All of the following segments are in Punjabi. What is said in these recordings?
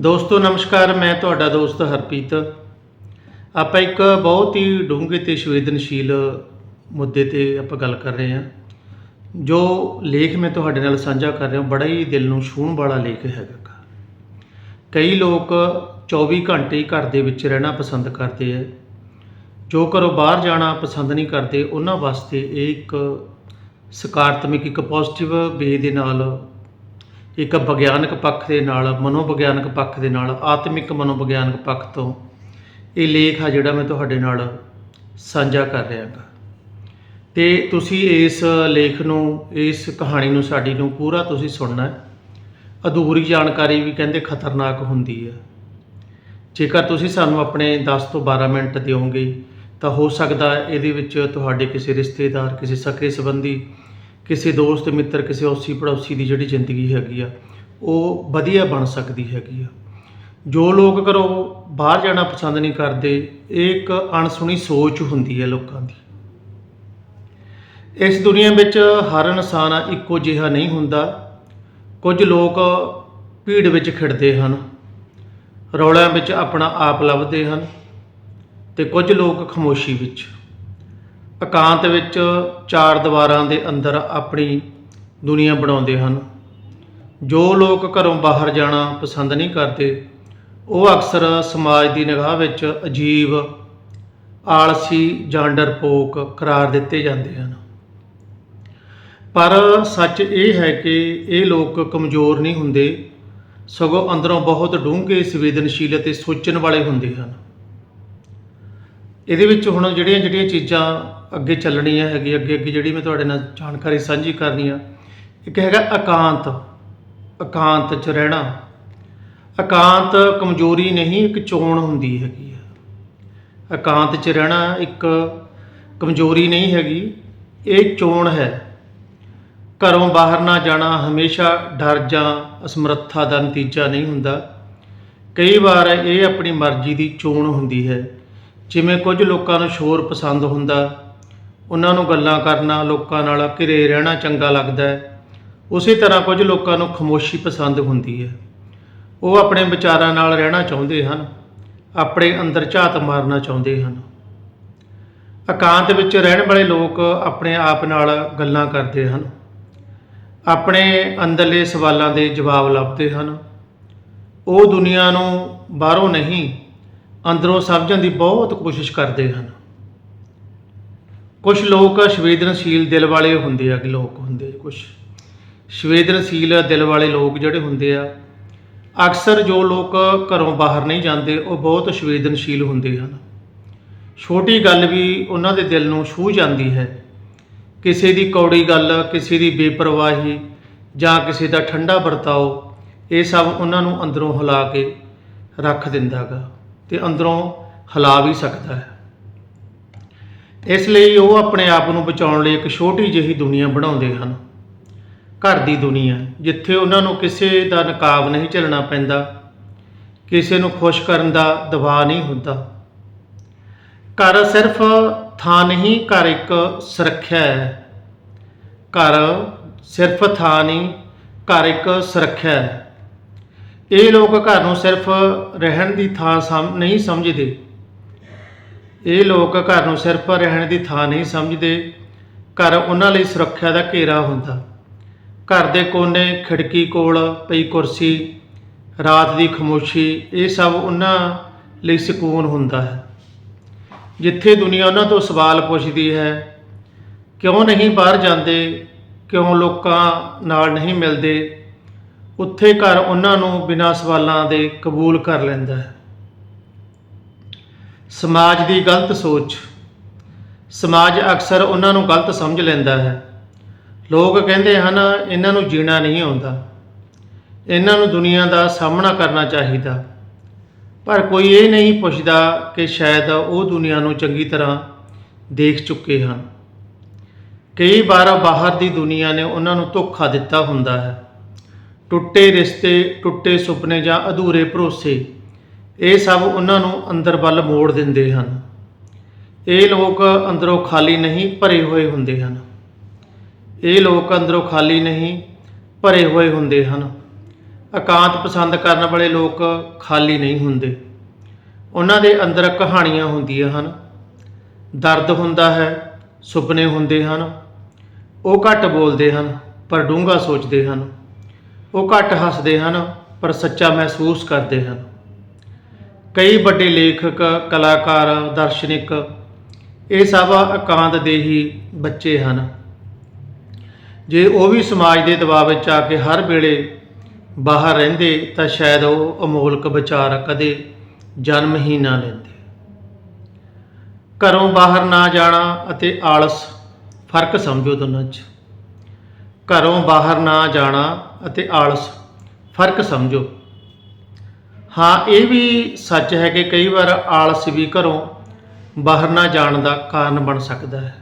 ਦੋਸਤੋ, ਨਮਸਕਾਰ, ਮੈਂ ਤੁਹਾਡਾ ਦੋਸਤ ਹਰਪ੍ਰੀਤ। ਆਪਾਂ ਇੱਕ ਬਹੁਤ ਹੀ ਡੂੰਘੇ ਤੇ ਸੰਵੇਦਨਸ਼ੀਲ ਮੁੱਦੇ ਤੇ ਆਪਾਂ ਗੱਲ ਕਰ ਰਹੇ ਹਾਂ। ਜੋ ਲੇਖ ਮੈਂ ਤੁਹਾਡੇ ਨਾਲ ਸਾਂਝਾ ਕਰ ਰਿਹਾ ਬੜਾ ਹੀ ਦਿਲ ਨੂੰ ਛੂਹਣ ਵਾਲਾ ਲੇਖ ਹੈਗਾ। ਕਈ ਲੋਕ 24 ਘੰਟੇ ਹੀ ਘਰ ਦੇ ਵਿੱਚ ਰਹਿਣਾ ਪਸੰਦ ਕਰਦੇ ਹੈ ਜੋ ਘਰੋਂ ਬਾਹਰ ਜਾਣਾ ਪਸੰਦ ਨਹੀਂ ਕਰਦੇ, ਉਹਨਾਂ ਵਾਸਤੇ ਇਹ ਇੱਕ ਸਕਾਰਾਤਮਕ, ਇੱਕ ਪੋਜ਼ਿਟਿਵ ਵੇ ਦੇ ਨਾਲ ਇੱਕ ਵਿਗਿਆਨਕ ਪੱਖ ਦੇ ਨਾਲ, ਮਨੋਵਿਗਿਆਨਕ ਪੱਖ ਦੇ ਨਾਲ, ਆਤਮਿਕ ਮਨੋਵਿਗਿਆਨਕ ਪੱਖ ਤੋਂ ਇਹ ਲੇਖ ਆ ਜਿਹੜਾ ਮੈਂ ਤੁਹਾਡੇ ਨਾਲ ਸਾਂਝਾ ਕਰ ਰਿਹਾ ਹਾਂ। ਤੇ ਤੁਸੀਂ ਇਸ ਲੇਖ ਨੂੰ, ਇਸ ਕਹਾਣੀ ਨੂੰ, ਸਾਡੀ ਨੂੰ ਪੂਰਾ ਤੁਸੀਂ ਸੁਣਨਾ ਹੈ। ਅਧੂਰੀ ਜਾਣਕਾਰੀ ਵੀ ਕਹਿੰਦੇ ਖਤਰਨਾਕ ਹੁੰਦੀ ਹੈ। ਜੇਕਰ ਤੁਸੀਂ ਸਾਨੂੰ ਆਪਣੇ 10 ਤੋਂ 12 ਮਿੰਟ ਦਿਓਗੇ, ਤਾਂ ਹੋ ਸਕਦਾ ਇਹਦੇ ਵਿੱਚ ਤੁਹਾਡੇ ਕਿਸੇ ਰਿਸ਼ਤੇਦਾਰ, ਕਿਸੇ ਸਕੇ ਸੰਬੰਧੀ ਕਿਸੇ ਦੋਸਤ, ਮਿੱਤਰ, ਕਿਸੇ ਔਸੀ ਪੜੋਸੀ ਦੀ ਜਿਹੜੀ ਜ਼ਿੰਦਗੀ ਹੈਗੀ ਆ, ਉਹ ਵਧੀਆ ਬਣ ਸਕਦੀ ਹੈਗੀ ਆ। ਜੋ ਲੋਕ ਘਰੋਂ ਬਾਹਰ ਜਾਣਾ ਪਸੰਦ ਨਹੀਂ ਕਰਦੇ, ਇਹ ਇੱਕ ਅਣਸੁਣੀ ਸੋਚ ਹੁੰਦੀ ਹੈ ਲੋਕਾਂ ਦੀ। ਇਸ ਦੁਨੀਆ ਵਿੱਚ ਹਰ ਇਨਸਾਨ ਇੱਕੋ ਜਿਹਾ ਨਹੀਂ ਹੁੰਦਾ। ਕੁਝ ਲੋਕ ਭੀੜ ਵਿੱਚ ਖਿੜਦੇ ਹਨ, ਰੌਲਿਆਂ ਵਿੱਚ ਆਪਣਾ ਆਪ ਲੱਭਦੇ ਹਨ ਤੇ ਕੁਝ ਲੋਕ ਖਾਮੋਸ਼ੀ ਵਿੱਚ। ਇਕਾਂਤ ਵਿੱਚ ਚਾਰ ਦੀਵਾਰਾਂ ਦੇ ਅੰਦਰ ਆਪਣੀ ਦੁਨੀਆ ਬਣਾਉਂਦੇ ਹਨ। ਜੋ ਲੋਕ ਘਰੋਂ ਬਾਹਰ ਜਾਣਾ ਪਸੰਦ ਨਹੀਂ ਕਰਦੇ, ਉਹ ਅਕਸਰ ਸਮਾਜ ਦੀ ਨਿਗਾਹ ਵਿੱਚ ਅਜੀਬ, ਆਲਸੀ ਜਾਂ ਡਰਪੋਕ ਕਰਾਰ ਦਿੱਤੇ ਜਾਂਦੇ ਹਨ। ਪਰ ਸੱਚ ਇਹ ਹੈ ਕਿ ਇਹ ਲੋਕ ਕਮਜ਼ੋਰ ਨਹੀਂ ਹੁੰਦੇ, ਸਗੋਂ ਅੰਦਰੋਂ ਬਹੁਤ ਡੂੰਘੇ, ਸੰਵੇਦਨਸ਼ੀਲ ਅਤੇ ਸੋਚਣ ਵਾਲੇ ਹੁੰਦੇ ਹਨ। ਇਹਦੇ ਵਿੱਚ ਹੁਣ ਜਿਹੜੀਆਂ ਜਿਹੜੀਆਂ ਚੀਜ਼ਾਂ ਅੱਗੇ ਚੱਲਣੀਆਂ ਹੈਗੀ ਅੱਗੇ ਅੱਗੇ ਜਿਹੜੀ ਮੈਂ ਤੁਹਾਡੇ ਨਾਲ ਜਾਣਕਾਰੀ ਸਾਂਝੀ ਕਰਨੀ ਆ। ਇੱਕ ਹੈਗਾ ਇਕਾਂਤ ਇਕਾਂਤ 'ਚ ਰਹਿਣਾ। ਇਕਾਂਤ ਕਮਜ਼ੋਰੀ ਨਹੀਂ, ਇੱਕ ਚੋਣ ਹੁੰਦੀ ਹੈਗੀ ਆ। ਇਕਾਂਤ 'ਚ ਰਹਿਣਾ ਇੱਕ ਕਮਜ਼ੋਰੀ ਨਹੀਂ ਹੈਗੀ, ਇਹ ਚੋਣ ਹੈ। ਘਰੋਂ ਬਾਹਰ ਨਾ ਜਾਣਾ, ਹਮੇਸ਼ਾ ਡਰ ਜਾਂ ਅਸਮਰੱਥਾ ਦਾ ਨਤੀਜਾ ਨਹੀਂ ਹੁੰਦਾ। ਕਈ ਵਾਰ ਇਹ ਆਪਣੀ ਮਰਜ਼ੀ ਦੀ ਚੋਣ ਹੁੰਦੀ ਹੈ। ਜਿਵੇਂ ਕੁਝ ਲੋਕਾਂ ਨੂੰ ਸ਼ੋਰ ਪਸੰਦ ਹੁੰਦਾ ਉਹਨਾਂ ਨੂੰ ਗੱਲਾਂ ਕਰਨਾ, ਲੋਕਾਂ ਨਾਲ ਘਿਰੇ ਰਹਿਣਾ ਚੰਗਾ ਲੱਗਦਾ ਹੈ। ਉਸੇ ਤਰ੍ਹਾਂ ਕੁਝ ਲੋਕਾਂ ਨੂੰ ਖਾਮੋਸ਼ੀ ਪਸੰਦ ਹੁੰਦੀ ਹੈ। ਉਹ ਆਪਣੇ ਵਿਚਾਰਾਂ ਨਾਲ ਰਹਿਣਾ ਚਾਹੁੰਦੇ ਹਨ, ਆਪਣੇ ਅੰਦਰ ਝਾਤ ਮਾਰਨਾ ਚਾਹੁੰਦੇ ਹਨ। ਇਕਾਂਤ ਵਿੱਚ ਰਹਿਣ ਵਾਲੇ ਲੋਕ ਆਪਣੇ ਆਪ ਨਾਲ ਗੱਲਾਂ ਕਰਦੇ ਹਨ। ਆਪਣੇ ਅੰਦਰਲੇ ਸਵਾਲਾਂ ਦੇ ਜਵਾਬ ਲੱਭਦੇ ਹਨ। ਉਹ ਦੁਨੀਆ ਨੂੰ ਬਾਹਰੋਂ ਨਹੀਂ, ਅੰਦਰੋਂ ਸਮਝਣ ਦੀ ਬਹੁਤ ਕੋਸ਼ਿਸ਼ ਕਰਦੇ ਹਨ। ਕੁਝ ਲੋਕ ਸੰਵੇਦਨਸ਼ੀਲ ਦਿਲ ਵਾਲੇ ਹੁੰਦੇ ਆ ਕਿ ਲੋਕ ਹੁੰਦੇ ਕੁਝ ਸੰਵੇਦਨਸ਼ੀਲ ਦਿਲ ਵਾਲੇ ਲੋਕ ਜਿਹੜੇ ਹੁੰਦੇ ਆ, ਅਕਸਰ ਜੋ ਲੋਕ ਘਰੋਂ ਬਾਹਰ ਨਹੀਂ ਜਾਂਦੇ, ਉਹ ਬਹੁਤ ਸੰਵੇਦਨਸ਼ੀਲ ਹੁੰਦੇ ਹਨ। ਛੋਟੀ ਗੱਲ ਵੀ ਉਹਨਾਂ ਦੇ ਦਿਲ ਨੂੰ ਛੂਹ ਜਾਂਦੀ ਹੈ। ਕਿਸੇ ਦੀ ਕੌੜੀ ਗੱਲ, ਕਿਸੇ ਦੀ ਬੇਪਰਵਾਹੀ ਜਾਂ ਕਿਸੇ ਦਾ ਠੰਡਾ ਵਰਤਾਓ, ਇਹ ਸਭ ਉਹਨਾਂ ਨੂੰ ਅੰਦਰੋਂ ਹਿਲਾ ਕੇ ਰੱਖ ਦਿੰਦਾਗਾ ਤੇ ਅੰਦਰੋਂ ਹਿਲਾ ਵੀ ਸਕਦਾ ਹੈ। ਇਸ ਲਈ ਉਹ ਆਪਣੇ ਆਪ ਨੂੰ ਬਚਾਉਣ ਲਈ ਇੱਕ ਛੋਟੀ ਜਿਹੀ ਦੁਨੀਆ ਬਣਾਉਂਦੇ ਹਨ। ਘਰ ਦੀ ਦੁਨੀਆ, ਜਿੱਥੇ ਉਹਨਾਂ ਨੂੰ ਕਿਸੇ ਦਾ ਨਕਾਬ ਨਹੀਂ ਝੱਲਣਾ ਪੈਂਦਾ, ਕਿਸੇ ਨੂੰ ਖੁਸ਼ ਕਰਨ ਦਾ ਦਬਾਅ ਨਹੀਂ ਹੁੰਦਾ। ਘਰ ਸਿਰਫ ਥਾਂ ਨਹੀਂ, ਘਰ ਇੱਕ ਸੁਰੱਖਿਆ ਹੈ। ਘਰ ਸਿਰਫ ਥਾਂ ਨਹੀਂ, ਘਰ ਇੱਕ ਸੁਰੱਖਿਆ ਹੈ। ਇਹ ਲੋਕ ਘਰ ਨੂੰ ਸਿਰਫ ਰਹਿਣ ਦੀ ਥਾਂ ਸਮ, ਨਹੀਂ ਸਮਝਦੇ। ਇਹ ਲੋਕ ਘਰ ਨੂੰ ਸਿਰਫ ਰਹਿਣ ਦੀ ਥਾਂ ਨਹੀਂ ਸਮਝਦੇ। ਘਰ ਉਹਨਾਂ ਲਈ ਸੁਰੱਖਿਆ ਦਾ ਘੇਰਾ ਹੁੰਦਾ। ਘਰ ਦੇ ਕੋਨੇ, ਖਿੜਕੀ ਕੋਲ ਪਈ ਕੁਰਸੀ, ਰਾਤ ਦੀ ਖਾਮੋਸ਼ੀ, ਇਹ ਸਭ ਉਹਨਾਂ ਲਈ ਸਕੂਨ ਹੁੰਦਾ ਹੈ। ਜਿੱਥੇ ਦੁਨੀਆ ਉਹਨਾਂ ਤੋਂ ਸਵਾਲ ਪੁੱਛਦੀ ਹੈ, ਕਿਉਂ ਨਹੀਂ ਬਾਹਰ ਜਾਂਦੇ? ਕਿਉਂ ਲੋਕਾਂ ਨਾਲ ਨਹੀਂ ਮਿਲਦੇ? ਉੱਥੇ ਘਰ ਉਹਨਾਂ ਨੂੰ ਬਿਨਾਂ ਸਵਾਲਾਂ ਦੇ ਕਬੂਲ ਕਰ ਲੈਂਦਾ ਹੈ। ਸਮਾਜ ਦੀ ਗਲਤ ਸੋਚ। ਸਮਾਜ ਅਕਸਰ ਉਹਨਾਂ ਨੂੰ ਗਲਤ ਸਮਝ ਲੈਂਦਾ ਹੈ। ਲੋਕ ਕਹਿੰਦੇ ਹਨ, ਇਹਨਾਂ ਨੂੰ ਜੀਣਾ ਨਹੀਂ ਆਉਂਦਾ। ਇਹਨਾਂ ਨੂੰ ਦੁਨੀਆ ਦਾ ਸਾਹਮਣਾ ਕਰਨਾ ਚਾਹੀਦਾ। ਪਰ ਕੋਈ ਇਹ ਨਹੀਂ ਪੁੱਛਦਾ ਕਿ ਸ਼ਾਇਦ ਉਹ ਦੁਨੀਆ ਨੂੰ ਚੰਗੀ ਤਰ੍ਹਾਂ ਦੇਖ ਚੁੱਕੇ ਹਨ। ਕਈ ਵਾਰ ਬਾਹਰ ਦੀ ਦੁਨੀਆ ਨੇ ਉਹਨਾਂ ਨੂੰ ਧੋਖਾ ਦਿੱਤਾ ਹੁੰਦਾ ਹੈ। ਟੁੱਟੇ ਰਿਸ਼ਤੇ, ਟੁੱਟੇ ਸੁਪਨੇ ਜਾਂ ਅਧੂਰੇ ਭਰੋਸੇ ਇਹ ਸਭ ਉਹਨਾਂ ਨੂੰ ਅੰਦਰ ਵੱਲ ਮੋੜ ਦਿੰਦੇ ਹਨ। ਇਹ ਲੋਕ ਅੰਦਰੋਂ ਖਾਲੀ ਨਹੀਂ ਭਰੇ ਹੋਏ ਹੁੰਦੇ ਹਨ। ਇਹ ਲੋਕ ਅੰਦਰੋਂ ਖਾਲੀ ਨਹੀਂ ਭਰੇ ਹੋਏ ਹੁੰਦੇ ਹਨ। ਇਕਾਂਤ ਪਸੰਦ ਕਰਨ ਵਾਲੇ ਲੋਕ ਖਾਲੀ ਨਹੀਂ ਹੁੰਦੇ। ਉਹਨਾਂ ਦੇ ਅੰਦਰ ਕਹਾਣੀਆਂ ਹੁੰਦੀਆਂ ਹਨ। ਦਰਦ ਹੁੰਦਾ ਹੈ, ਸੁਪਨੇ ਹੁੰਦੇ ਹਨ। ਉਹ ਘੱਟ ਬੋਲਦੇ ਹਨ, ਪਰ ਡੂੰਘਾ ਸੋਚਦੇ ਹਨ। ਉਹ ਘੱਟ ਹੱਸਦੇ ਹਨ, ਪਰ ਸੱਚਾ ਮਹਿਸੂਸ ਕਰਦੇ ਹਨ। ਕਈ ਵੱਡੇ ਲੇਖਕ, ਕਲਾਕਾਰ, ਦਾਰਸ਼ਨਿਕ ਇਹ ਸਭ ਇਕਾਂਤ ਦੇ ਹੀ ਬੱਚੇ ਹਨ। ਜੇ ਉਹ ਵੀ ਸਮਾਜ ਦੇ ਦਬਾਅ ਵਿੱਚ ਆ ਕੇ ਹਰ ਵੇਲੇ ਬਾਹਰ ਰਹਿੰਦੇ ਤਾਂ ਸ਼ਾਇਦ ਉਹ ਅਮੋਲਕ ਵਿਚਾਰ ਕਦੇ ਜਨਮ ਹੀ ਨਾ ਲੈਂਦੇ। ਘਰੋਂ ਬਾਹਰ ਨਾ ਜਾਣਾ ਅਤੇ ਆਲਸ, ਫ਼ਰਕ ਸਮਝੋ ਦੋਨਾਂ 'ਚ। ਘਰੋਂ ਬਾਹਰ ਨਾ ਜਾਣਾ ਅਤੇ ਆਲਸ, ਫ਼ਰਕ ਸਮਝੋ। ਹਾਂ, ਇਹ ਵੀ ਸੱਚ ਹੈ ਕਿ ਕਈ ਵਾਰ ਆਲਸ ਵੀ ਘਰੋਂ ਬਾਹਰ ਨਾ ਜਾਣ ਦਾ ਕਾਰਨ ਬਣ ਸਕਦਾ ਹੈ।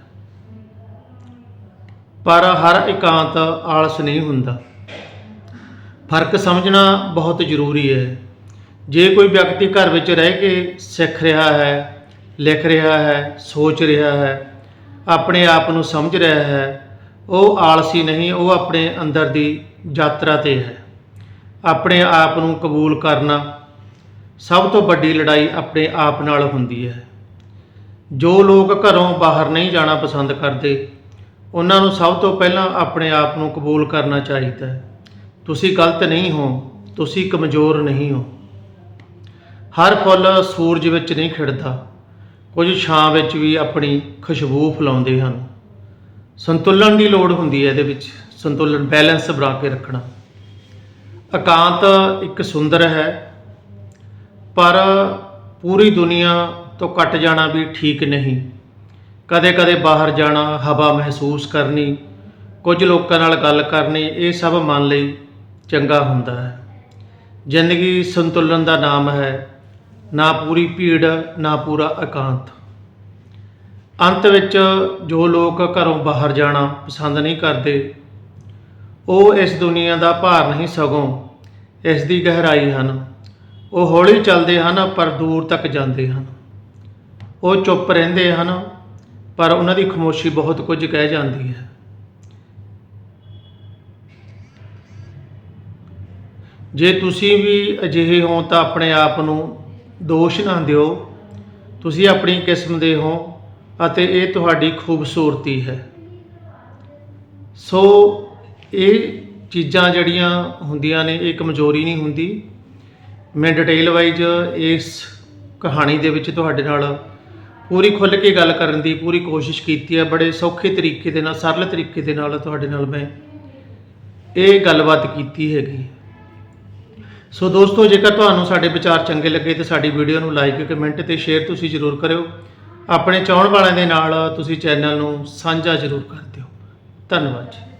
ਪਰ ਹਰ ਇਕਾਂਤ ਆਲਸ ਨਹੀਂ ਹੁੰਦਾ। ਫ਼ਰਕ ਸਮਝਣਾ ਬਹੁਤ ਜ਼ਰੂਰੀ ਹੈ। ਜੇ ਕੋਈ ਵਿਅਕਤੀ ਘਰ ਵਿੱਚ ਰਹਿ ਕੇ ਸਿੱਖ ਰਿਹਾ ਹੈ, ਲਿਖ ਰਿਹਾ ਹੈ, ਸੋਚ ਰਿਹਾ ਹੈ, ਆਪਣੇ ਆਪ ਨੂੰ ਸਮਝ ਰਿਹਾ ਹੈ, ਉਹ ਆਲਸੀ ਨਹੀਂ, ਉਹ ਆਪਣੇ ਅੰਦਰ ਦੀ ਯਾਤਰਾ ਤੇ ਹੈ। ਆਪਣੇ ਆਪ ਨੂੰ ਕਬੂਲ ਕਰਨਾ ਸਭ ਤੋਂ ਵੱਡੀ ਲੜਾਈ ਆਪਣੇ ਆਪ ਨਾਲ ਹੁੰਦੀ ਹੈ। ਜੋ ਲੋਕ ਘਰੋਂ ਬਾਹਰ ਨਹੀਂ ਜਾਣਾ ਪਸੰਦ ਕਰਦੇ, ਉਹਨਾਂ ਨੂੰ ਸਭ ਤੋਂ ਪਹਿਲਾਂ ਆਪਣੇ ਆਪ ਨੂੰ ਕਬੂਲ ਕਰਨਾ ਚਾਹੀਦਾ ਹੈ। ਤੁਸੀਂ ਗਲਤ ਨਹੀਂ ਹੋ, ਤੁਸੀਂ ਕਮਜ਼ੋਰ ਨਹੀਂ ਹੋ। ਹਰ ਫੁੱਲ ਸੂਰਜ ਵਿੱਚ ਨਹੀਂ ਖਿੜਦਾ, ਕੁਝ ਛਾਂ ਵਿੱਚ ਵੀ ਆਪਣੀ ਖੁਸ਼ਬੂ ਫੈਲਾਉਂਦੇ ਹਨ। ਸੰਤੁਲਨ ਦੀ ਲੋੜ ਹੁੰਦੀ ਹੈ ਇਹਦੇ ਵਿੱਚ, ਸੰਤੁਲਨ, ਬੈਲੈਂਸ ਬਣਾ ਕੇ ਰੱਖਣਾ। ਇਕਾਂਤ ਇੱਕ ਸੁੰਦਰ ਹੈ ਪਰ ਪੂਰੀ ਦੁਨੀਆ ਤੋਂ ਕੱਟ ਜਾਣਾ ਵੀ ਠੀਕ ਨਹੀਂ। ਕਦੇ-ਕਦੇ ਬਾਹਰ ਜਾਣਾ, ਹਵਾ ਮਹਿਸੂਸ ਕਰਨੀ, ਕੁਝ ਲੋਕਾਂ ਨਾਲ ਗੱਲ ਕਰਨੀ, ਇਹ ਸਭ ਮਨ ਲਈ ਚੰਗਾ ਹੁੰਦਾ ਹੈ। ਜ਼ਿੰਦਗੀ ਸੰਤੁਲਨ ਦਾ ਨਾਮ ਹੈ। ਨਾ ਪੂਰੀ ਭੀੜ, ਨਾ ਪੂਰਾ ਇਕਾਂਤ। ਅੰਤ ਵਿੱਚ ਜੋ ਲੋਕ ਘਰੋਂ ਬਾਹਰ ਜਾਣਾ ਪਸੰਦ ਨਹੀਂ ਕਰਦੇ, ਉਹ ਇਸ ਦੁਨੀਆ ਦਾ ਭਾਰ ਨਹੀਂ ਸਗੋਂ ਇਸ ਦੀ ਗਹਿਰਾਈ ਹਨ। ਉਹ ਹੌਲੀ ਚੱਲਦੇ ਹਨ, ਪਰ ਦੂਰ ਤੱਕ ਜਾਂਦੇ ਹਨ। ਉਹ ਚੁੱਪ ਰਹਿੰਦੇ ਹਨ, ਪਰ ਉਹਨਾਂ ਦੀ ਖਾਮੋਸ਼ੀ ਬਹੁਤ ਕੁਝ ਕਹਿ ਜਾਂਦੀ ਹੈ। ਜੇ ਤੁਸੀਂ ਵੀ ਅਜਿਹੇ ਹੋ ਤਾਂ ਆਪਣੇ ਆਪ ਨੂੰ ਦੋਸ਼ ਨਾ ਦਿਓ। ਤੁਸੀਂ ਆਪਣੀ ਕਿਸਮ ਦੇ ਹੋ ਅਤੇ ਇਹ ਤੁਹਾਡੀ ਖੂਬਸੂਰਤੀ ਹੈ। ਸੋ ਇਹ ਚੀਜ਼ਾਂ ਜਿਹੜੀਆਂ ਹੁੰਦੀਆਂ ਨੇ, ਇਹ ਕਮਜ਼ੋਰੀ ਨਹੀਂ ਹੁੰਦੀ। ਮੈਂ ਡਿਟੇਲ ਵਾਈਜ਼ ਇਸ ਕਹਾਣੀ ਦੇ ਵਿੱਚ ਤੁਹਾਡੇ ਨਾਲ ਪੂਰੀ ਖੁੱਲ੍ਹ ਕੇ ਗੱਲ ਕਰਨ ਦੀ ਪੂਰੀ ਕੋਸ਼ਿਸ਼ ਕੀਤੀ ਹੈ। ਬੜੇ ਸੌਖੇ ਤਰੀਕੇ ਦੇ ਨਾਲ, ਸਰਲ ਤਰੀਕੇ ਦੇ ਨਾਲ ਤੁਹਾਡੇ ਨਾਲ ਮੈਂ ਇਹ ਗੱਲਬਾਤ ਕੀਤੀ ਹੈਗੀ। ਸੋ ਦੋਸਤੋ, ਜੇਕਰ ਤੁਹਾਨੂੰ ਸਾਡੇ ਵਿਚਾਰ ਚੰਗੇ ਲੱਗੇ ਤਾਂ ਸਾਡੀ ਵੀਡੀਓ ਨੂੰ ਲਾਈਕ ਕਮੈਂਟ ਤੇ ਸ਼ੇਅਰ ਤੁਸੀਂ ਜ਼ਰੂਰ ਕਰਿਓ। ਆਪਣੇ ਚਾਹਣ ਵਾਲਿਆਂ ਦੇ ਨਾਲ ਤੁਸੀਂ ਚੈਨਲ ਨੂੰ ਸਾਂਝਾ ਜ਼ਰੂਰ ਕਰ ਦਿਓ। ਧੰਨਵਾਦ ਜੀ।